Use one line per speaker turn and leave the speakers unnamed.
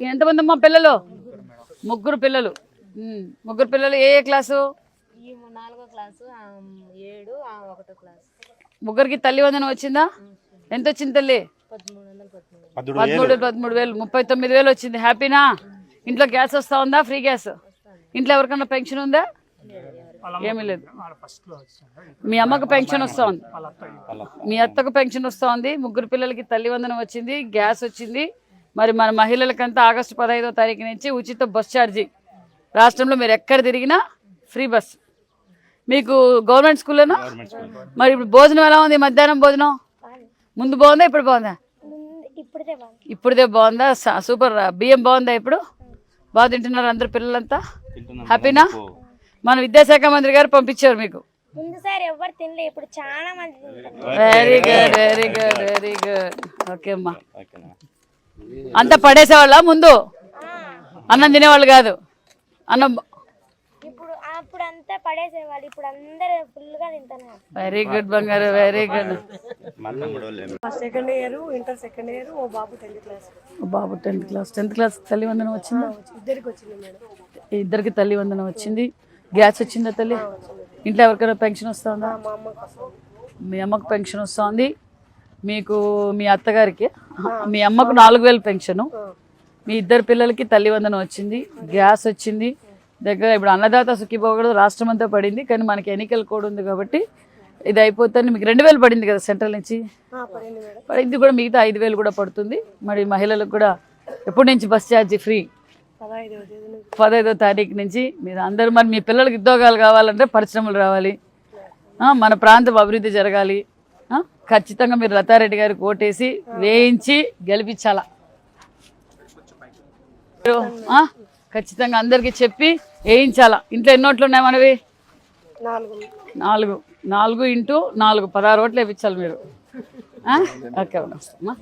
ఎంతమంది అమ్మా పిల్లలు? ముగ్గురు పిల్లలు. ముగ్గురు పిల్లలు ఏ ఏ క్లాసు?
ఈ నాలుగో క్లాసు ఆ ఏడు ఆ ఒకటో క్లాసు.
ముగ్గురికి తల్లి వందనం వచ్చిందా? ఎంత వచ్చింది తల్లి?
పదమూడు పదమూడు
వేలు. ముప్పై తొమ్మిది వేలు వచ్చింది. హ్యాపీనా? ఇంట్లో గ్యాస్ వస్తా ఉందా? Free gas? ఇంట్లో ఎవరికన్నా పెన్షన్ ఉందా? ఏమీ లేదు. మీ అమ్మకు పెన్షన్ వస్తా ఉంది. మీ అత్తకు పెన్షన్ వస్తా ఉంది. ముగ్గురు పిల్లలకి తల్లి వందనం వచ్చింది. గ్యాస్ వచ్చింది. మరి మన మహిళలకంతా ఆగస్టు పదహైదో తారీఖు నుంచి ఉచిత బస్ ఛార్జీ. రాష్ట్రంలో మీరు ఎక్కడ తిరిగినా ఫ్రీ బస్. మీకు గవర్నమెంట్ స్కూల్లోనా మరి ఇప్పుడు భోజనం ఎలా ఉంది? మధ్యాహ్నం భోజనం? ముందు బాగుందా? ఇప్పుడు బాగుందా?
ఇప్పుడే బాగుంది.
ఇప్పుడుదే బాగుందా? స- సూపర్. బియ్యం బాగుందా ఇప్పుడు? బాగా తింటున్నారు అందరు పిల్లలంతా? హ్యాపీనా? మన విద్యాశాఖ మంత్రి గారు పంపించారు మీకు. Very good very good very good okay అమ్మా. అంతా పడేసేవాళ్ళ ముందు? అన్నం తినేవాళ్ళు కాదు. అన్నం
ఇప్పుడు అప్పుడు అంతా పడేసేవాళ్ళు ఇప్పుడు అందరు ఫుల్గా తింటున్నారు
వెరీ గుడ్ బంగారు very good.
Second year inter second year ఓ బాబు టెన్త్ క్లాస్.
బాబు టెన్త్ క్లాస్. టెన్త్ క్లాస్ తల్లి వందనం వచ్చిందా?
ఇద్దరికి వచ్చింది మేడం.
ఇద్దరికి తల్లి వందనం వచ్చింది. గ్యాస్ వచ్చిందా తల్లి? ఇంట్లో ఎవరికైనా పెన్షన్ వస్తుందా.
మీ
అమ్మకు పెన్షన్ వస్తుంది. మీకు మీ అత్తగారికి మీ అమ్మకు నాలుగు వేలు పెన్షను. మీ ఇద్దరు పిల్లలకి తల్లి వందనం వచ్చింది గ్యాస్ వచ్చింది. దగ్గర ఇప్పుడు అన్నదాత సుఖీపోకూడదు రాష్ట్రం అంతా పడింది కానీ మనకి ఎన్నికల కోడ్ ఉంది కాబట్టి ఇది అయిపోతుంది. మీకు రెండు వేలు పడింది కదా సెంట్రల్ నుంచి?
పడింది
కూడా మిగతా ఐదు వేలు కూడా పడుతుంది. మరి మహిళలకు కూడా ఎప్పటి నుంచి బస్ ఛార్జీ ఫ్రీ? పదహైదో తారీఖు నుంచి మీరు అందరూ మరి మీ పిల్లలకి ఉద్యోగాలు కావాలంటే పరిశ్రమలు రావాలి. మన ప్రాంతం అభివృద్ధి జరగాలి. ఖచ్చితంగా మీరు లతారెడ్డి గారికి ఓటేసి వేయించి గెలిపించాలా? ఖచ్చితంగా అందరికీ చెప్పి వేయించాలా? ఇంట్లో ఎన్ని ఓట్లు ఉన్నాయి మనవి?
నాలుగు.
నాలుగు. ఇంటూ నాలుగు. పదహారు ఓట్లు వేయించాలి మీరు? ఓకే. అమ్మా.